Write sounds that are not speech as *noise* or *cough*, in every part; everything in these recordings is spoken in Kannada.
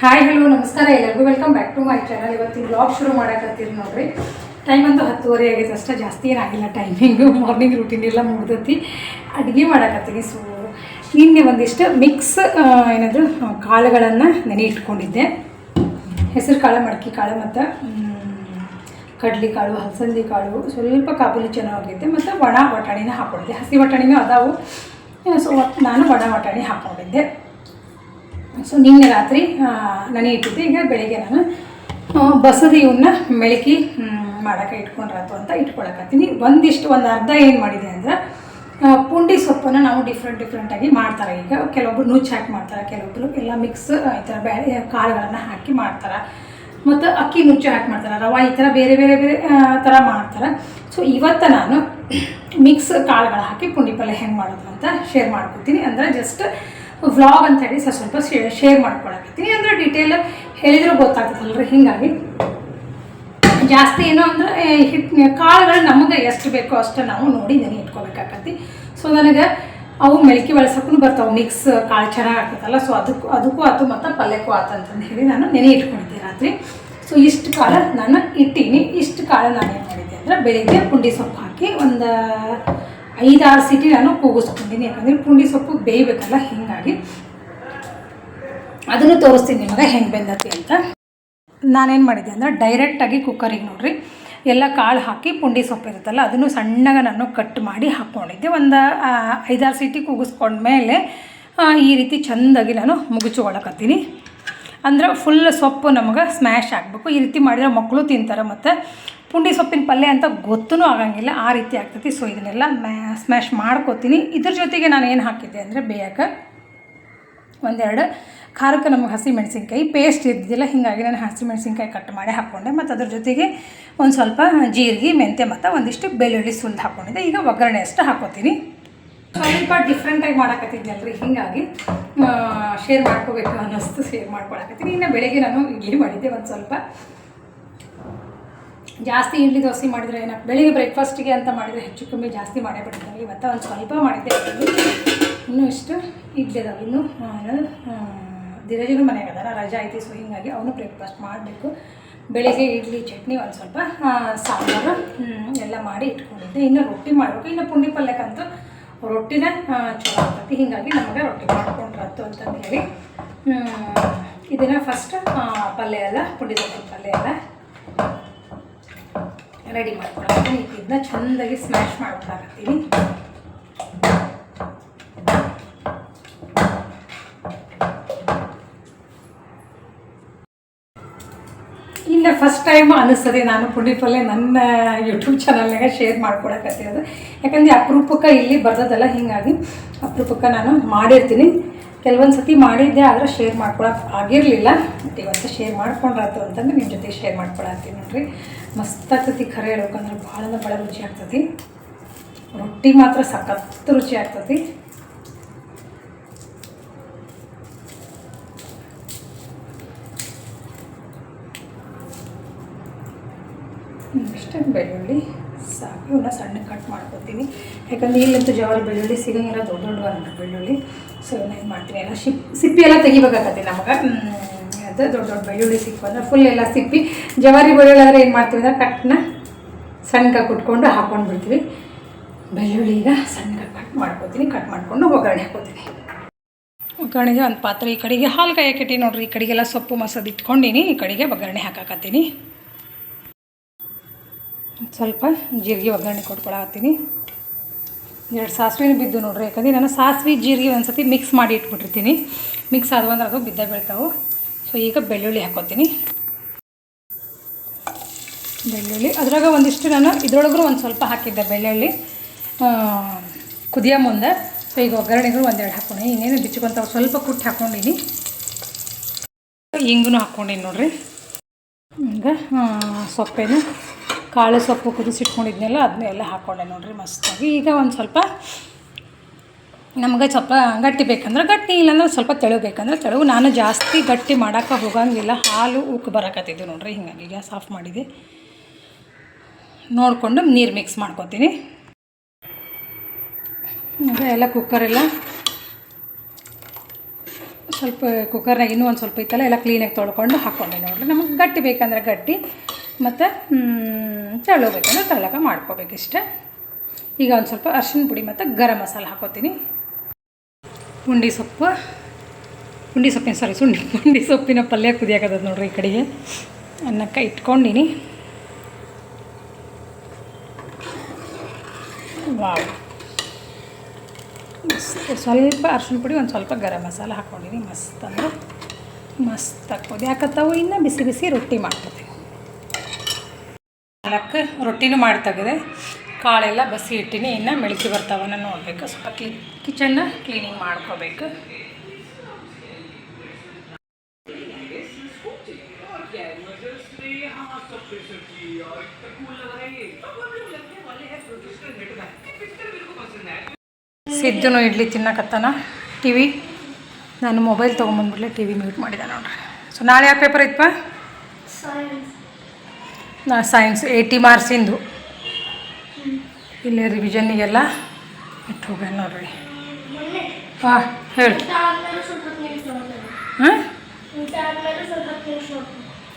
ಹಾಯ್ ಹಲೋ ನಮಸ್ಕಾರ ಎಲ್ಲರಿಗೂ. Welcome back to my channel ಇವತ್ತಿನ ಬ್ಲಾಗ್ ಶುರು ಮಾಡಕತ್ತೀರಿ ನೋಡ್ರಿ. ಟೈಮ್ ಅಂತೂ ಹತ್ತುವರೆ ಆಗೈತೆ, ಅಷ್ಟೇ ಜಾಸ್ತಿ ಏನಾಗಿಲ್ಲ ಟೈಮಿಂಗು ಮಾರ್ನಿಂಗ್ ರುಟೀನ್ ಎಲ್ಲ ಮುಗ್ದತಿ. ಅಡುಗೆ ಮಾಡಕತ್ತೀನಿ. ಸೊ ನಿನ್ನೆ ಒಂದಿಷ್ಟು ಮಿಕ್ಸ್ ಏನಾದರೂ ಕಾಳುಗಳನ್ನು ನೆನೆ ಇಟ್ಕೊಂಡಿದ್ದೆ. ಹೆಸರು ಕಾಳು, ಮಡಕೆ ಕಾಳು ಮತ್ತು ಕಡ್ಲಿ ಕಾಳು, ಹಲಸಂದಿ ಕಾಳು, ಸ್ವಲ್ಪ ಕಾಬೂಲಿ ಚೆನ್ನಾಗಿದ್ದೆ ಮತ್ತು ಒಣ ಬಟಾಣಿನ ಹಾಕ್ಕೊಂಡಿದ್ದೆ ಹಸಿ ಬಟಾಣಿನೂ ಅದಾವು. ಸೊ ನಾನು ಒಣ ಬಟಾಣಿ ಹಾಕ್ಕೊಂಡಿದ್ದೆ ಸೊ ನಿನ್ನೆ ರಾತ್ರಿ ನೆನೆ ಇಟ್ಟಿದ್ದೆ. ಈಗ ಬೆಳಿಗ್ಗೆ ನಾನು ಬಸದಿ ಇವನ್ನ ಮೆಳಕಿ ಮಾಡೋಕೆ ಇಟ್ಕೊಂಡ್ರಾತು ಅಂತ ಇಟ್ಕೊಳಕತ್ತೀನಿ. ಒಂದಿಷ್ಟು ಒಂದು ಅರ್ಧ ಏನು ಮಾಡಿದೆ ಅಂದ್ರೆ ಪುಂಡಿ ಸೊಪ್ಪನ್ನು ನಾವು ಡಿಫ್ರೆಂಟ್ ಡಿಫ್ರೆಂಟಾಗಿ ಮಾಡ್ತಾರೆ. ಈಗ ಕೆಲವೊಬ್ರು ನುಚ್ಚು ಹಾಕಿ ಮಾಡ್ತಾರೆ, ಕೆಲವೊಬ್ರು ಎಲ್ಲ ಮಿಕ್ಸ್ ಈ ಥರ ಬೇಳೆ ಕಾಳುಗಳನ್ನು ಹಾಕಿ ಮಾಡ್ತಾರೆ. ಮತ್ತು ಅಕ್ಕಿ ನುಚ್ಚು ಹಾಕಿ ಮಾಡ್ತಾರೆ, ರವೆ ಈ ಥರ ಬೇರೆ ಬೇರೆ ಬೇರೆ ಥರ ಮಾಡ್ತಾರೆ. ಸೊ ಇವತ್ತು ನಾನು ಮಿಕ್ಸ್ ಕಾಳುಗಳು ಹಾಕಿ ಪುಂಡಿ ಪಲ್ಯ ಹೆಂಗೆ ಮಾಡೋದು ಅಂತ ಶೇರ್ ಮಾಡ್ಕೊತೀನಿ. ಅಂದರೆ ಜಸ್ಟ್ ವ್ಲಾಗ್ ಅಂತ ಹೇಳಿ ಸ್ವಲ್ಪ ಸ್ವಲ್ಪ ಶೇರ್ ಮಾಡ್ಕೊಳಕತ್ತೀನಿ. ಅಂದರೆ ಡೀಟೇಲ್ ಹೇಳಿದ್ರೆ ಗೊತ್ತಾಗ್ತದಲ್ರಿ, ಹೀಗಾಗಿ. ಜಾಸ್ತಿ ಏನು ಅಂದ್ರೆ ಹಿಟ್ಟು ಕಾಳುಗಳು ನಮಗೆ ಎಷ್ಟು ಬೇಕೋ ಅಷ್ಟು ನಾವು ನೋಡಿ ನೆನೆ ಇಟ್ಕೋಬೇಕಾಗತ್ತಿ ಸೊ ನನಗೆ ಅವು ಮೆಲಕಿ ಬಳಸೋಕ್ಕೂ ಬರ್ತಾವೆ. ಮಿಕ್ಸ್ ಕಾಳು ಚೆನ್ನಾಗಿ ಆಗ್ತದಲ್ಲ ಸೊ ಅದಕ್ಕೂ ಅದಕ್ಕೂ ಆತು ಮತ್ತು ಪಲ್ಯಕ್ಕೂ ಆತು ಅಂತಂದು ಹೇಳಿ ನಾನು ನೆನೆ ಇಟ್ಕೊಂಡಿದ್ದೆ ರಾತ್ರಿ. ಸೊ ಇಷ್ಟು ಕಾಳು ನಾನು ಇಟ್ಟೀನಿ. ಇಷ್ಟು ಕಾಳು ನಾನು ಏನು ಮಾಡಿದ್ದೆ ಅಂದರೆ, ಬೆಳಿಗ್ಗೆ ಪುಂಡಿ ಸೊಪ್ಪು ಹಾಕಿ ಒಂದು ಐದಾರು ಸಿಟಿ ನಾನು ಕೂಗಿಸ್ಕೊಂಡಿನಿ. ಯಾಕಂದರೆ ಪುಂಡಿ ಸೊಪ್ಪು ಬೇಯಬೇಕಲ್ಲ, ಹೀಗಾಗಿ. ಅದನ್ನು ತೋರಿಸ್ತೀನಿ ನಿಮಗೆ, ಹೆಂಗೆ ಬೆಂದತಿ ಅಂತ. ನಾನೇನು ಮಾಡಿದ್ದೆ ಅಂದರೆ ಡೈರೆಕ್ಟಾಗಿ ಕುಕ್ಕರಿಗೆ ನೋಡಿರಿ, ಎಲ್ಲ ಕಾಳು ಹಾಕಿ ಪುಂಡಿ ಸೊಪ್ಪು ಇರುತ್ತಲ್ಲ ಅದನ್ನು ಸಣ್ಣಗೆ ನಾನು ಕಟ್ ಮಾಡಿ ಹಾಕ್ಕೊಂಡಿದ್ದೆ ಒಂದು ಐದಾರು ಸೀಟಿ ಕೂಗಿಸ್ಕೊಂಡ್ಮೇಲೆ ಮೇಲೆ ಈ ರೀತಿ ಚೆಂದಾಗಿ ನಾನು ಮುಗಿಸ್ಕೊಳಕತ್ತೀನಿ ಅಂದ್ರೆ ಫುಲ್ ಸೊಪ್ಪು ನಮಗೆ ಸ್ಮ್ಯಾಶ್ ಆಗಬೇಕು. ಈ ರೀತಿ ಮಾಡಿದ್ರೆ ಮಕ್ಕಳು ತಿಂತಾರೆ ಮತ್ತು ಪುಂಡಿ ಸೊಪ್ಪಿನ ಪಲ್ಯ ಅಂತ ಗೊತ್ತೂ ಆಗಂಗಿಲ್ಲ, ಆ ರೀತಿ ಆಗ್ತೈತಿ. ಸೊ ಇದನ್ನೆಲ್ಲ ಮ್ಯಾ ಸ್ಮ್ಯಾಶ್ ಮಾಡ್ಕೋತೀನಿ. ಇದ್ರ ಜೊತೆಗೆ ನಾನು ಏನು ಹಾಕಿದ್ದೆ ಅಂದರೆ ಬೇಯಕ್ಕೆ ಒಂದೆರಡು ಖಾರಕ್ಕೆ ನಮಗೆ ಹಸಿ ಮೆಣಸಿನ್ಕಾಯಿ ಪೇಸ್ಟ್ ಇದ್ದಿದ್ದಿಲ್ಲ, ಹೀಗಾಗಿ ನಾನು ಹಸಿ ಮೆಣಸಿನ್ಕಾಯಿ ಕಟ್ ಮಾಡಿ ಹಾಕ್ಕೊಂಡೆ ಮತ್ತು ಅದ್ರ ಜೊತೆಗೆ ಒಂದು ಸ್ವಲ್ಪ ಜೀರಿಗೆ, ಮೆಂತ್ಯ ಮತ್ತು ಒಂದಿಷ್ಟು ಬೆಳ್ಳುಳ್ಳಿ ಸುಲ್ದು ಹಾಕ್ಕೊಂಡಿದ್ದೆ ಈಗ ಒಗ್ಗರಣೆ ಅಷ್ಟು ಹಾಕೋತೀನಿ. ಸ್ವಲ್ಪ ಡಿಫ್ರೆಂಟಾಗಿ ಮಾಡಕತ್ತಿದ್ನಲ್ರಿ ಹೀಗಾಗಿ ಶೇರ್ ಮಾಡ್ಕೋಬೇಕು ಅನ್ನಿಸ್ತು ಶೇರ್ ಮಾಡ್ಕೊಳಕತ್ತೀನಿ. ಇನ್ನು ಬೆಳಗ್ಗೆ ನಾನು ಇಡ್ಲಿ ಮಾಡಿದ್ದೆ ಒಂದು ಸ್ವಲ್ಪ. ಜಾಸ್ತಿ ಇಡ್ಲಿ ದೋಸೆ ಮಾಡಿದರೆ ಏನಕ್ಕೆ ಬೆಳಿಗ್ಗೆ ಬ್ರೇಕ್ಫಾಸ್ಟಿಗೆ ಅಂತ ಮಾಡಿದರೆ ಹೆಚ್ಚು ಕಮ್ಮಿ ಜಾಸ್ತಿ ಮಾಡೇ ಇವತ್ತು ಒಂದು ಸ್ವಲ್ಪ ಮಾಡಿದ್ದೆ. ಇನ್ನೂ ಇಷ್ಟು ಇಡ್ಲಿ ಅದಾವೆ. ಇನ್ನೂ ಧೀರಜನು ಮನೆಗೆ ಅದಾರ, ರಜಾ ಐತಿ ಸೊ ಹೀಗಾಗಿ ಅವನು ಬ್ರೇಕ್ಫಾಸ್ಟ್ ಮಾಡಬೇಕು. ಬೆಳಿಗ್ಗೆ ಇಡ್ಲಿ, ಚಟ್ನಿ ಒಂದು ಸ್ವಲ್ಪ ಸಾಂಬಾರು ಎಲ್ಲ ಮಾಡಿ ಇಟ್ಕೊಂಡಿದ್ದೆ. ಇನ್ನು ರೊಟ್ಟಿ ಮಾಡಬೇಕು. ಇನ್ನು ಪುಂಡಿ ಪಲ್ಯಕ್ಕಂತೂ ರೊಟ್ಟಿನ ಚಲೋ ಆಗ್ತೈತಿ. ಹೀಗಾಗಿ ನಮಗೆ ರೊಟ್ಟಿ ಮಾಡ್ಕೊಂಡ್ರತ್ತು ಅಂತಂದು ಹೇಳಿ ಇದನ್ನು ಫಸ್ಟ್ ಪಲ್ಯ ಎಲ್ಲ ಪುಂಡಿ ಸೊಪ್ಪಿನ ಪಲ್ಯ ಎಲ್ಲ ರೆಡಿ ಮಾಡ್ಕೊಳತ್ತೀನಿ ಇದನ್ನ ಚೆಂದಾಗಿ ಸ್ಮ್ಯಾಶ್ ಮಾಡ್ಕೊಳಕತ್ತೀನಿ ಇಲ್ಲ ಫಸ್ಟ್ ಟೈಮ್ ಅನಿಸ್ತದೆ ನಾನು ಪುಂಡಿ ಪಲ್ಯ ನನ್ನ ಯೂಟ್ಯೂಬ್ ಚಾನಲ್ನಾಗ ಶೇರ್ ಮಾಡ್ಕೊಳಕತ್ತಿರೋದು. ಯಾಕಂದ್ರೆ ಅಪರೂಪಕ್ಕೆ ಇಲ್ಲಿ ಬರ್ದದಲ್ಲ ಹೀಗಾಗಿ ಅಪರೂಪಕ್ಕೆ ನಾನು ಮಾಡಿರ್ತೀನಿ. ಕೆಲವೊಂದು ಸತಿ ಮಾಡಿದ್ದೆ, ಆದರೆ ಶೇರ್ ಮಾಡ್ಕೊಳಕ್ಕೆ ಆಗಿರಲಿಲ್ಲ. ಬಟ್ ಇವತ್ತು ಶೇರ್ ಮಾಡ್ಕೊಂಡ್ರಾತು ಅಂತಂದ್ರೆ ನಿಮ್ಮ ಜೊತೆ ಶೇರ್ ಮಾಡ್ಕೊಳತ್ತೀನಿ ನೋಡ್ರಿ. ಮಸ್ತ್ ಆಗ್ತತಿ ಖರೆ ಹೇಳ್ಬೇಕಂದ್ರೆ ಭಾಳ ಭಾಳ ರುಚಿ ಆಗ್ತತಿ. ರೊಟ್ಟಿ ಮಾತ್ರ ಸಖತ್ತು ರುಚಿ ಆಗ್ತತಿ. ಇಷ್ಟೇ ಬೆಳ್ಳುಳ್ಳಿ, ಸಾಕು. ಇವನ್ನ ಸಣ್ಣ ಕಟ್ ಮಾಡ್ಕೊತೀನಿ ಯಾಕಂದ್ರೆ ಇಲ್ಲಂತೂ ಜವಾರಿ ಬೆಳ್ಳುಳ್ಳಿ ಸಿಗಂಗಿಲ್ಲ, ದೊಡ್ಡ ದೊಡ್ಡ ನೋಡ್ರಿ ಬೆಳ್ಳುಳ್ಳಿ. ಸೊ ಇವನ್ನ ಏನು ಮಾಡ್ತೀನಿ. ಎಲ್ಲ ಶಿಪ್ ಸಿಪ್ಪಿ ಎಲ್ಲ ತೆಗಿಬೇಕಾಗತ್ತೆ ನಮಗೆ. ಅದು ದೊಡ್ಡ ದೊಡ್ಡ ಬೆಳ್ಳುಳ್ಳಿ ಸಿಕ್ಕು ಅಂದ್ರೆ ಫುಲ್ ಎಲ್ಲ ಸಿಪ್ಪಿ. ಜವಾರಿ ಬೆಳ್ಳುಳ್ಳಿ ಆದರೆ ಏನು ಮಾಡ್ತೀವಿ ಅಂದ್ರೆ ಕಟ್ನ ಸಣ್ಣಗೆ ಕುಟ್ಕೊಂಡು ಹಾಕೊಂಡು ಬಿಡ್ತೀವಿ. ಬೆಳ್ಳುಳ್ಳಿ ಈಗ ಸಣ್ಣಗೆ ಕಟ್ ಮಾಡ್ಕೊತೀನಿ ಕಟ್ ಮಾಡಿಕೊಂಡು ಒಗ್ಗರಣೆ ಹಾಕೋತೀನಿ. ಒಗ್ಗರಣೆಗೆ ಒಂದು ಪಾತ್ರೆ ಈ ಕಡೆಗೆ ಹಾಲು ಕಾಯಕ್ಕಿಟ್ಟು ನೋಡ್ರಿ. ಈ ಕಡೆಗೆಲ್ಲ ಸೊಪ್ಪು ಮಸಾಲೆ ಇಟ್ಕೊಂಡಿನಿ. ಈ ಕಡೆಗೆ ಒಗ್ಗರಣೆ ಹಾಕಾಕತ್ತೀನಿ. ಸ್ವಲ್ಪ ಜೀರಿಗೆ ಒಗ್ಗರಣೆ ಕೊಟ್ಕೊಳತ್ತೀನಿ. ಎರಡು ಸಾಸಿವೆ ಬಿದ್ದು ನೋಡ್ರಿ, ಯಾಕಂದರೆ ನಾನು ಸಾಸಿವೆ, ಜೀರಿಗೆ ಒಂದು ಸತಿ ಮಿಕ್ಸ್ ಮಾಡಿ ಇಟ್ಬಿಟ್ಟಿರ್ತೀನಿ. ಮಿಕ್ಸ್ ಆದವು ಅಂದ್ರೆ ಅದು ಬಿದ್ದ ಬೀಳ್ತಾವೆ. ಸೊ ಈಗ ಬೆಳ್ಳುಳ್ಳಿ ಹಾಕೋತೀನಿ. ಬೆಳ್ಳುಳ್ಳಿ, ಅದ್ರಾಗ ಒಂದಿಷ್ಟು ನಾನು ಇದ್ರೊಳಗೂ ಒಂದು ಸ್ವಲ್ಪ ಹಾಕಿದ್ದೆ ಬೆಳ್ಳುಳ್ಳಿ. ಕುದಿಯೋ ಮುಂದೆ. ಸೊ ಈಗ ಒಗ್ಗರಣೆಗಳು ಒಂದೆರಡು ಹಾಕ್ಕೊಂಡು ಇನ್ನೇನು ಬಿಚ್ಕೊಂತ ಸ್ವಲ್ಪ ಕುಟ್ಟಿ ಹಾಕ್ಕೊಂಡಿನಿ ಹಿಂಗೂ ಹಾಕ್ಕೊಂಡಿನಿ ನೋಡ್ರಿ. ಈಗ ಸೊಪ್ಪೇನು ಕಾಳು ಸೊಪ್ಪು ಕುದಿಸಿಟ್ಕೊಂಡಿದ್ನೆಲ್ಲ ಅದನ್ನೆಲ್ಲ ಹಾಕ್ಕೊಂಡೆ ನೋಡಿರಿ ಮಸ್ತಾಗಿ ಈಗ ಒಂದು ಸ್ವಲ್ಪ ನಮ್ಗೆ ಸ್ವಲ್ಪ ಗಟ್ಟಿ ಬೇಕಂದ್ರೆ ಗಟ್ಟಿ, ಇಲ್ಲಾಂದ್ರೆ ಸ್ವಲ್ಪ ತೆಳು ಬೇಕಂದ್ರೆ ತೆಳು. ನಾನು ಜಾಸ್ತಿ ಗಟ್ಟಿ ಮಾಡೋಕೆ ಹೋಗಂಗಿಲ್ಲ. ಹಾಲು ಉಕ್ಕು ಬರಕತ್ತಿದ್ದು ನೋಡಿರಿ, ಹಿಂಗಾಗಿ ಗ್ಯಾಸ್ ಆಫ್ ಮಾಡಿದೆ. ನೋಡಿಕೊಂಡು ನೀರು ಮಿಕ್ಸ್ ಮಾಡ್ಕೊತೀನಿ. ಈಗ ಎಲ್ಲ ಕುಕ್ಕರೆಲ್ಲ ಸ್ವಲ್ಪ ಕುಕ್ಕರ್ನಾಗ ಇನ್ನೂ ಒಂದು ಸ್ವಲ್ಪ ಇತ್ತಲ್ಲ, ಎಲ್ಲ ಕ್ಲೀನಾಗಿ ತೊಳ್ಕೊಂಡು ಹಾಕ್ಕೊಂಡೆ ನೋಡಿರಿ. ನಮಗೆ ಗಟ್ಟಿ ಬೇಕಂದ್ರೆ ಗಟ್ಟಿ, ಮತ್ತು ತೆಳು ಬೇಕಂದ್ರೆ ತೆಳ್ಳಗ ಮಾಡ್ಕೋಬೇಕು ಇಷ್ಟೇ ಈಗ ಒಂದು ಸ್ವಲ್ಪ ಅರ್ಶಿನ ಪುಡಿ ಮತ್ತು ಗರಂ ಮಸಾಲ ಹಾಕೋತೀನಿ. ಪುಂಡಿ ಸೊಪ್ಪು. ಪುಂಡಿ ಸೊಪ್ಪಿನ ಸಾರಿ ಸುಂಡಿ. *laughs* ಪುಂಡಿ ಸೊಪ್ಪಿನ ಪಲ್ಯ ಕುದಿಯಾಕತ್ತದ ನೋಡ್ರಿ ಈ ಕಡೆಗೆ. ಅನ್ನಕ್ಕೆ ಇಟ್ಕೊಂಡಿನಿ. ವಾವ್. ಸ್ವಲ್ಪ ಅರ್ಶಿನ ಪುಡಿ, ಒಂದು ಸ್ವಲ್ಪ ಗರಂ ಮಸಾಲ ಹಾಕ್ಕೊಂಡಿನಿ ಮಸ್ತ್ ಅಂದ್ರೆ ಮಸ್ತ್ ಹಾಕ್ಬೋದು ಯಾಕತ್ತವು ಇನ್ನು ಬಿಸಿ ಬಿಸಿ ರೊಟ್ಟಿ ಮಾಡ್ಕೊತೀವಿ ನಾಲ್ಕು ರೊಟ್ಟಿನೂ ಮಾಡಿ ತೆಗೆದೆ ಕಾಳೆಲ್ಲ ಬಸಿ ಇಟ್ಟಿನಿ ಇನ್ನು ಮೆಳಕಿ ಬರ್ತಾವನ್ನ ನೋಡಬೇಕು. ಸ್ವಲ್ಪ ಕ್ಲೀನ್ ಕಿಚನ್ನ ಕ್ಲೀನಿಂಗ್ ಮಾಡ್ಕೋಬೇಕು. ಸಿದ್ದುನು ಇಡ್ಲಿ ತಿನ್ನಕತ್ತಾನ ಟಿ ವಿ ನಾನು ಮೊಬೈಲ್ ತೊಗೊಂಬಂದ್ಬಿಡ್ಲೆ ಟಿ ವಿ ಮ್ಯೂಟ್ ಮಾಡಿದೆ ನೋಡ್ರಿ. ಸೊ ನಾಳೆ ಯಾವ ಪೇಪರ್ ಐತಪ್ಪ? ನಾ ಸೈನ್ಸ್ ಏಯ್ಟಿ ಮಾರ್ಕ್ಸಿಂದು ಇಲ್ಲಿ ರಿವಿಷನ್ನಿಗೆಲ್ಲ ಇಟ್ಟು ಹೋಗ್ಯಾನ ನೋಡ್ರಿ. ಹಾಂ, ಹೇಳಿ. ಹಾಂ?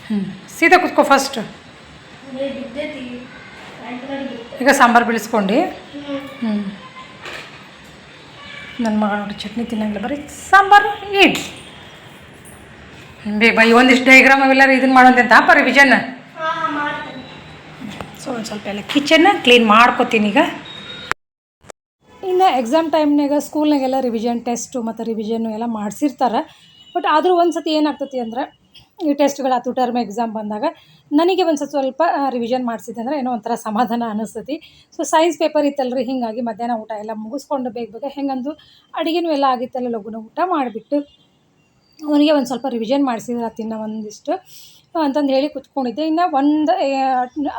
ಹ್ಞೂ ಸೀದಾ ಕುತ್ಕೋ ಫಸ್ಟ್ ಈಗ ಸಾಂಬಾರು ಬೆಳೆಸ್ಕೊಂಡು ಹ್ಞೂ ನನ್ನ ಮಗ ನೋಡಿ ಚಟ್ನಿ ತಿನ್ನಂಗಿಲ್ಲ, ಬರೀ ಸಾಂಬಾರು, ಇಡ್ಲಿ. ಬೇ ಬೈ ಒಂದಿಷ್ಟು ಡೈಗ್ರಾಮ್ ಅವೆಲ್ಲ ಇದನ್ನು ಮಾಡೋದಂತ ಹಾಂ ಮಾಡ್ತೇನೆ ಸೊ ಒಂದು ಸ್ವಲ್ಪ ಎಲ್ಲ ಕಿಚನ್ನ ಕ್ಲೀನ್ ಮಾಡ್ಕೊತೀನಿ ಈಗ. ಇನ್ನು ಎಕ್ಸಾಮ್ ಟೈಮ್ನಾಗ ಸ್ಕೂಲ್ನಾಗೆಲ್ಲ ರಿವಿಷನ್ ಟೆಸ್ಟು ಮತ್ತು ರಿವಿಷನ್ನು ಎಲ್ಲ ಮಾಡಿಸಿರ್ತಾರೆ. ಬಟ್ ಆದರೂ ಒಂದು ಸತಿ ಏನಾಗ್ತತಿ ಅಂದ್ರೆ, ಈ ಟೆಸ್ಟ್ಗಳು ಆತು ಟರ್ಮ್ ಎಕ್ಸಾಮ್ ಬಂದಾಗ ನನಗೆ ಒಂದು ಸತಿ ಸ್ವಲ್ಪ ರಿವಿಷನ್ ಮಾಡಿಸಿದೆ ಅಂದರೆ ಏನೋ ಒಂಥರ ಸಮಾಧಾನ ಅನ್ನಿಸ್ತತಿ ಸೊ ಸೈನ್ಸ್ ಪೇಪರ್ ಇತ್ತಲ್ರಿ, ಹೀಗಾಗಿ ಮಧ್ಯಾಹ್ನ ಊಟ ಎಲ್ಲ ಮುಗಿಸ್ಕೊಂಡು ಬೇಗ ಬೇಗ ಹೆಂಗಂದು ಅಡುಗೆನೂ ಎಲ್ಲ ಆಗಿತ್ತಲ್ಲ, ಲಘುನ ಊಟ ಮಾಡಿಬಿಟ್ಟು. ಅವನಿಗೆ ಒಂದು ಸ್ವಲ್ಪ ರಿವಿಷನ್ ಮಾಡಿಸಿದ್ರೆ ತಿನ್ನೋ ಒಂದಿಷ್ಟು. ಅಂತಂದು ಹೇಳಿ ಕುತ್ಕೊಂಡಿದ್ದೆ. ಇನ್ನು ಒಂದು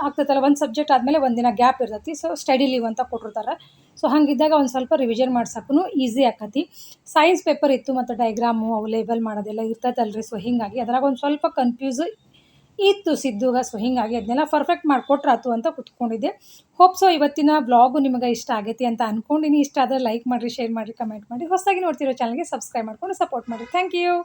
ಆಗ್ತೈತಲ್ಲ, ಒಂದು ಸಬ್ಜೆಕ್ಟ್ ಆದಮೇಲೆ ಒಂದಿನ ಗ್ಯಾಪ್ ಇರ್ತೈತಿ. ಸೊ ಸ್ಟಡಿ ಲೀವ್ ಅಂತ ಕೊಟ್ಟಿರ್ತಾರೆ. ಸೊ ಹಂಗಿದ್ದಾಗ ಒಂದು ಸ್ವಲ್ಪ ರಿವಿಷನ್ ಮಾಡ್ಸೋಕ್ಕೂ ಈಸಿ ಆಕತಿ. ಸೈನ್ಸ್ ಪೇಪರ್ ಇತ್ತು ಮತ್ತು ಡೈಗ್ರಾಮು ಅವು ಲೇಬಲ್ ಮಾಡೋದೆಲ್ಲ ಇರ್ತೈತಲ್ರಿ. ಸೊ ಹಿಂಗಾಗಿ ಅದ್ರಾಗ ಒಂದು ಸ್ವಲ್ಪ ಕನ್ಫ್ಯೂಸ್ ಇತ್ತು ಸಿದ್ದುಗ ಸೊ ಹಿಂಗಾಗಿ ಅದನ್ನೆಲ್ಲ ಪರ್ಫೆಕ್ಟ್ ಮಾಡಿಕೊಟ್ರಾತು ಅಂತ ಕುತ್ಕೊಂಡಿದ್ದೆ. ಹೋಪ್ ಸೊ ಇವತ್ತಿನ ಬ್ಲಾಗು ನಿಮಗೆ ಇಷ್ಟ ಆಗೈತಿ ಅಂತ ಅಂದ್ಕೊಂಡಿನಿ ಇಷ್ಟ ಆದರೆ ಲೈಕ್ ಮಾಡಿರಿ ಶೇರ್ ಮಾಡಿರಿ ಕಮೆಂಟ್ ಮಾಡಿ ಹೊಸದಾಗಿ ನೋಡ್ತಿರೋ ಚಾನಲ್ಗೆ ಸಬ್ಸ್ಕ್ರೈಬ್ ಮಾಡ್ಕೊಂಡು ಸಪೋರ್ಟ್ ಮಾಡಿ ಥ್ಯಾಂಕ್ ಯು